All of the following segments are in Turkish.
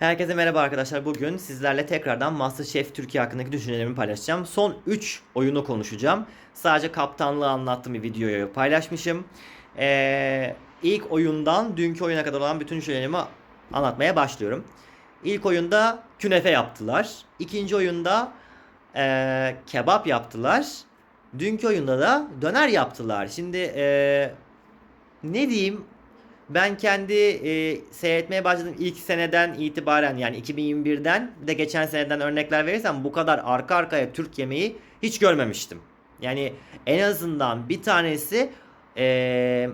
Herkese merhaba arkadaşlar. Bugün sizlerle tekrardan MasterChef Türkiye hakkındaki düşüncelerimi paylaşacağım. Son 3 oyunu konuşacağım. Sadece kaptanlığı anlattığım bir videoyu paylaşmışım. Ee, ilk oyundan dünkü oyuna kadar olan bütün düşüncelerimi anlatmaya başlıyorum. İlk oyunda künefe yaptılar. İkinci oyunda ee, kebap yaptılar. Dünkü oyunda da döner yaptılar. Şimdi ee, ne diyeyim ben kendi e, seyretmeye başladığım ilk seneden itibaren yani 2021'den bir de geçen seneden örnekler verirsem bu kadar arka arkaya Türk yemeği hiç görmemiştim. Yani en azından bir tanesi e,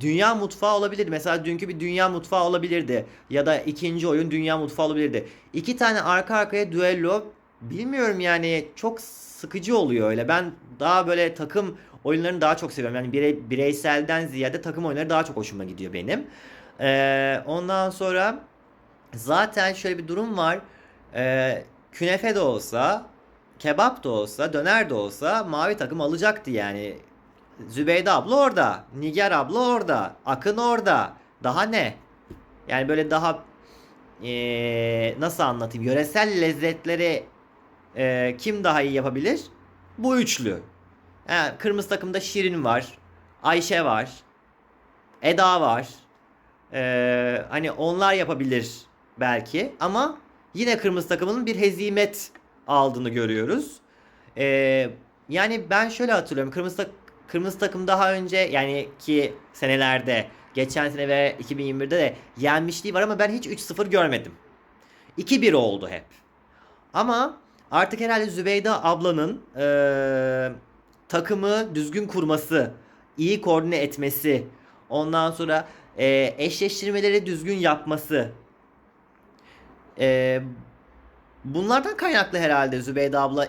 dünya mutfağı olabilirdi. Mesela dünkü bir dünya mutfağı olabilirdi. Ya da ikinci oyun dünya mutfağı olabilirdi. İki tane arka arkaya düello bilmiyorum yani çok sıkıcı oluyor öyle. Ben daha böyle takım oyunlarını daha çok seviyorum. Yani birey, bireyselden ziyade takım oyunları daha çok hoşuma gidiyor benim. Ee, ondan sonra zaten şöyle bir durum var. Ee, künefe de olsa, kebap da olsa, döner de olsa mavi takım alacaktı yani. Zübeyde abla orada, Nigar abla orada, Akın orada. Daha ne? Yani böyle daha ee, nasıl anlatayım? Yöresel lezzetleri ee, kim daha iyi yapabilir? Bu üçlü. Ha, kırmızı takımda Şirin var. Ayşe var. Eda var. Ee, hani onlar yapabilir belki ama yine kırmızı takımının bir hezimet aldığını görüyoruz. Ee, yani ben şöyle hatırlıyorum. Kırmızı, tak- kırmızı takım daha önce yani ki senelerde geçen sene ve 2021'de de yenmişliği var ama ben hiç 3-0 görmedim. 2-1 oldu hep. Ama artık herhalde Zübeyde ablanın eee, takımı düzgün kurması, iyi koordine etmesi, ondan sonra eee, eşleştirmeleri düzgün yapması. Eee, bunlardan kaynaklı herhalde Zübeyde abla.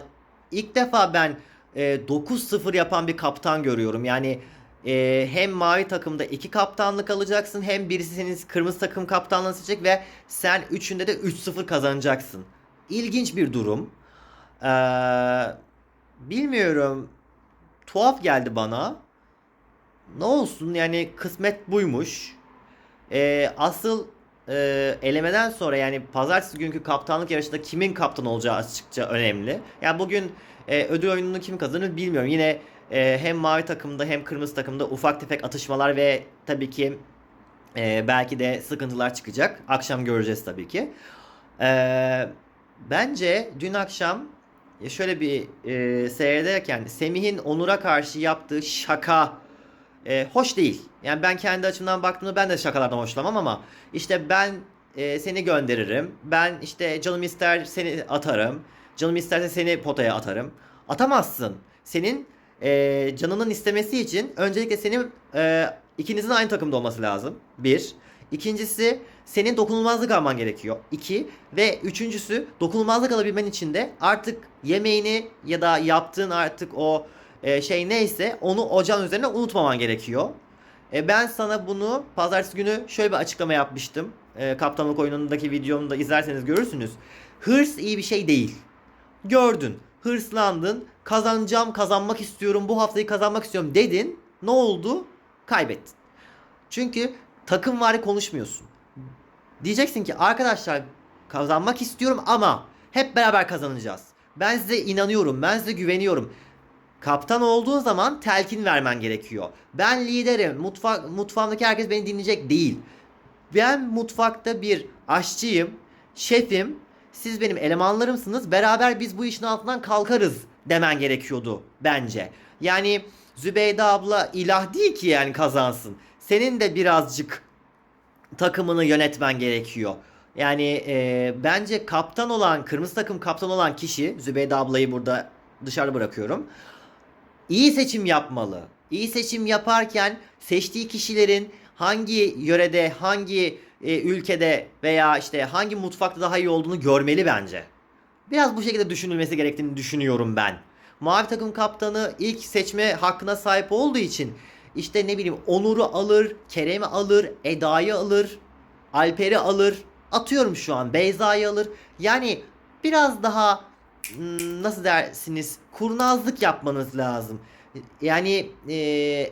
İlk defa ben eee 9-0 yapan bir kaptan görüyorum. Yani eee, hem mavi takımda iki kaptanlık alacaksın hem birisi senin kırmızı takım kaptanlığını seçecek ve sen üçünde de 3-0 kazanacaksın. İlginç bir durum. Eee, bilmiyorum. Tuhaf geldi bana. Ne olsun yani kısmet buymuş. Eee, asıl eee, elemeden sonra yani pazartesi günkü kaptanlık yarışında kimin kaptan olacağı açıkça önemli. Yani bugün eee, ödül oyununu kim kazanır bilmiyorum. Yine eee, hem mavi takımda hem kırmızı takımda ufak tefek atışmalar ve tabii ki eee, belki de sıkıntılar çıkacak. Akşam göreceğiz tabii ki. Eee, bence dün akşam ya şöyle bir eee seyrederken Semih'in Onur'a karşı yaptığı şaka e, hoş değil. Yani ben kendi açımdan baktığımda ben de şakalardan hoşlanmam ama işte ben e, seni gönderirim. Ben işte canım ister seni atarım. Canım isterse seni potaya atarım. Atamazsın. Senin e, canının istemesi için öncelikle senin e, ikinizin aynı takımda olması lazım. Bir. İkincisi senin dokunulmazlık alman gerekiyor. İki. Ve üçüncüsü dokunulmazlık alabilmen için de artık yemeğini ya da yaptığın artık o e, şey neyse onu ocağın üzerine unutmaman gerekiyor. E, ben sana bunu pazartesi günü şöyle bir açıklama yapmıştım. E, kaptanlık oyunundaki videomu da izlerseniz görürsünüz. Hırs iyi bir şey değil. Gördün, hırslandın, kazanacağım, kazanmak istiyorum, bu haftayı kazanmak istiyorum dedin. Ne oldu? Kaybettin. Çünkü takım vari konuşmuyorsun. Diyeceksin ki arkadaşlar kazanmak istiyorum ama hep beraber kazanacağız. Ben size inanıyorum, ben size güveniyorum. Kaptan olduğun zaman telkin vermen gerekiyor. Ben liderim. Mutfak mutfağımdaki herkes beni dinleyecek değil. Ben mutfakta bir aşçıyım, şefim. Siz benim elemanlarımsınız. Beraber biz bu işin altından kalkarız demen gerekiyordu bence. Yani Zübeyde abla ilah değil ki yani kazansın. Senin de birazcık takımını yönetmen gerekiyor. Yani e, bence kaptan olan, kırmızı takım kaptan olan kişi, Zübeyde ablayı burada dışarı bırakıyorum. İyi seçim yapmalı. İyi seçim yaparken seçtiği kişilerin hangi yörede, hangi e, ülkede veya işte hangi mutfakta daha iyi olduğunu görmeli bence. Biraz bu şekilde düşünülmesi gerektiğini düşünüyorum ben. Mavi takım kaptanı ilk seçme hakkına sahip olduğu için işte ne bileyim Onur'u alır, Kerem'i alır, Eda'yı alır, Alper'i alır. Atıyorum şu an Beyza'yı alır. Yani biraz daha hmm, nasıl dersiniz kurnazlık yapmanız lazım. Yani e,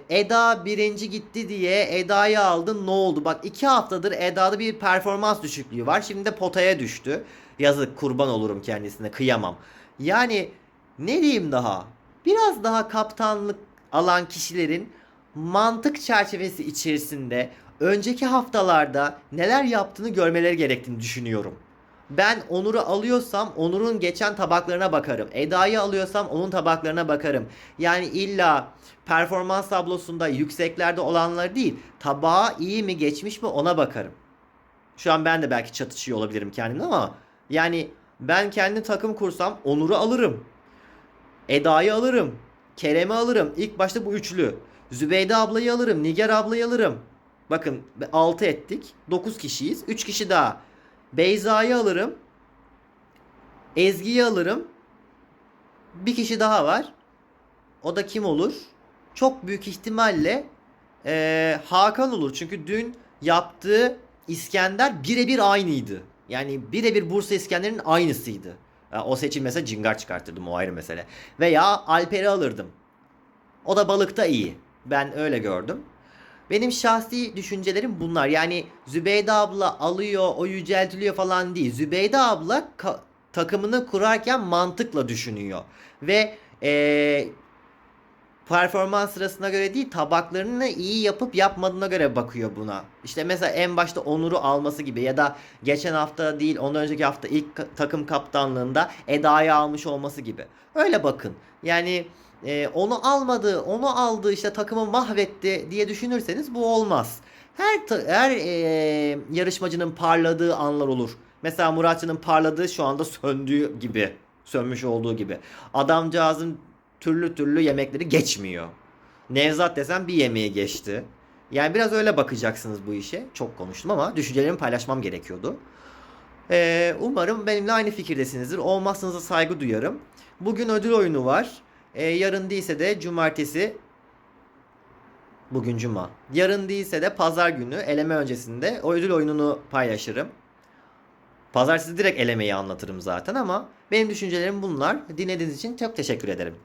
Eda birinci gitti diye Eda'yı aldın ne oldu? Bak iki haftadır Eda'da bir performans düşüklüğü var. Şimdi de potaya düştü. Yazık kurban olurum kendisine kıyamam. Yani ne diyeyim daha? Biraz daha kaptanlık alan kişilerin mantık çerçevesi içerisinde önceki haftalarda neler yaptığını görmeleri gerektiğini düşünüyorum. Ben Onur'u alıyorsam Onur'un geçen tabaklarına bakarım. Eda'yı alıyorsam onun tabaklarına bakarım. Yani illa performans tablosunda yükseklerde olanlar değil, tabağı iyi mi geçmiş mi ona bakarım. Şu an ben de belki çatışıyor olabilirim kendimle ama yani ben kendi takım kursam Onur'u alırım. Eda'yı alırım. Kerem'i alırım. İlk başta bu üçlü. Zübeyde ablayı alırım. Niger ablayı alırım. Bakın 6 ettik. 9 kişiyiz. 3 kişi daha. Beyza'yı alırım. Ezgi'yi alırım. Bir kişi daha var. O da kim olur? Çok büyük ihtimalle eee, Hakan olur. Çünkü dün yaptığı İskender birebir aynıydı. Yani birebir Bursa İskender'in aynısıydı. Ya o seçilmese cingar çıkartırdım o ayrı mesele. Veya Alper'i alırdım. O da balıkta iyi. Ben öyle gördüm. Benim şahsi düşüncelerim bunlar. Yani Zübeyde abla alıyor, o yüceltiliyor falan değil. Zübeyde abla takımını kurarken mantıkla düşünüyor. Ve eee, performans sırasına göre değil tabaklarını iyi yapıp yapmadığına göre bakıyor buna. İşte mesela en başta Onur'u alması gibi ya da geçen hafta değil ondan önceki hafta ilk takım kaptanlığında Eda'yı almış olması gibi. Öyle bakın. Yani e, onu almadı, onu aldı işte takımı mahvetti diye düşünürseniz bu olmaz. Her her e, yarışmacının parladığı anlar olur. Mesela Muratçı'nın parladığı şu anda söndüğü gibi. Sönmüş olduğu gibi. Adamcağızın türlü türlü yemekleri geçmiyor. Nevzat desem bir yemeği geçti. Yani biraz öyle bakacaksınız bu işe. Çok konuştum ama düşüncelerimi paylaşmam gerekiyordu. Ee, umarım benimle aynı fikirdesinizdir. Olmazsanız saygı duyarım. Bugün ödül oyunu var. Ee, yarın değilse de cumartesi Bugün cuma. Yarın değilse de pazar günü eleme öncesinde o ödül oyununu paylaşırım. Pazartesi direkt elemeyi anlatırım zaten ama benim düşüncelerim bunlar. Dinlediğiniz için çok teşekkür ederim.